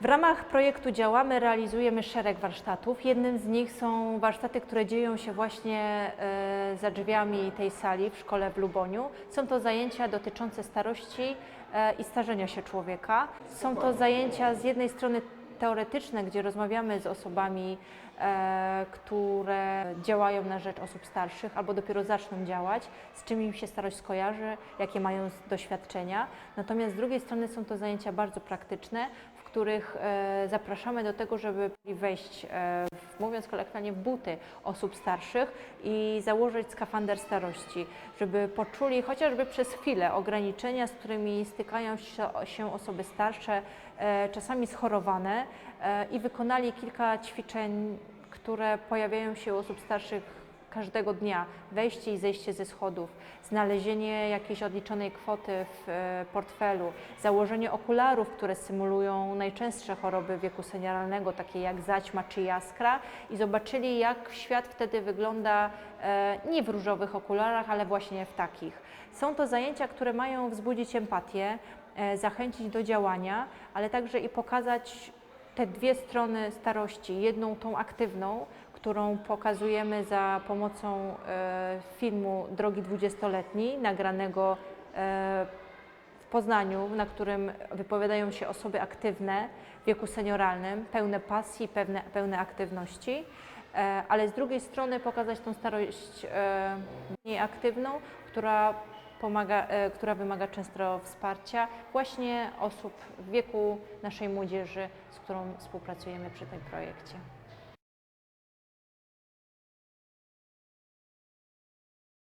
W ramach projektu Działamy realizujemy szereg warsztatów. Jednym z nich są warsztaty, które dzieją się właśnie e, za drzwiami tej sali w szkole w Luboniu. Są to zajęcia dotyczące starości e, i starzenia się człowieka. Są to zajęcia z jednej strony teoretyczne, gdzie rozmawiamy z osobami, e, które działają na rzecz osób starszych albo dopiero zaczną działać, z czym im się starość skojarzy, jakie mają doświadczenia. Natomiast z drugiej strony są to zajęcia bardzo praktyczne, których e, zapraszamy do tego, żeby wejść, e, mówiąc kolokwialnie, w buty osób starszych i założyć skafander starości, żeby poczuli chociażby przez chwilę ograniczenia, z którymi stykają się, osoby starsze, e, czasami schorowane i wykonali kilka ćwiczeń, które pojawiają się u osób starszych każdego dnia. Wejście i zejście ze schodów, znalezienie jakiejś odliczonej kwoty w e, portfelu, założenie okularów, które symulują najczęstsze choroby wieku senioralnego, takie jak zaćma czy jaskra i zobaczyli, jak świat wtedy wygląda e, nie w różowych okularach, ale właśnie w takich. Są to zajęcia, które mają wzbudzić empatię, e, zachęcić do działania, ale także i pokazać te dwie strony starości. Jedną tą aktywną, którą pokazujemy za pomocą e, filmu Drogi dwudziestoletniej, nagranego e, w Poznaniu, na którym wypowiadają się osoby aktywne w wieku senioralnym, pełne pasji, pełne, pełne aktywności, e, ale z drugiej strony pokazać tą starość mniej aktywną, która pomaga, e, która wymaga często wsparcia właśnie osób w wieku naszej młodzieży, z którą współpracujemy przy tym projekcie.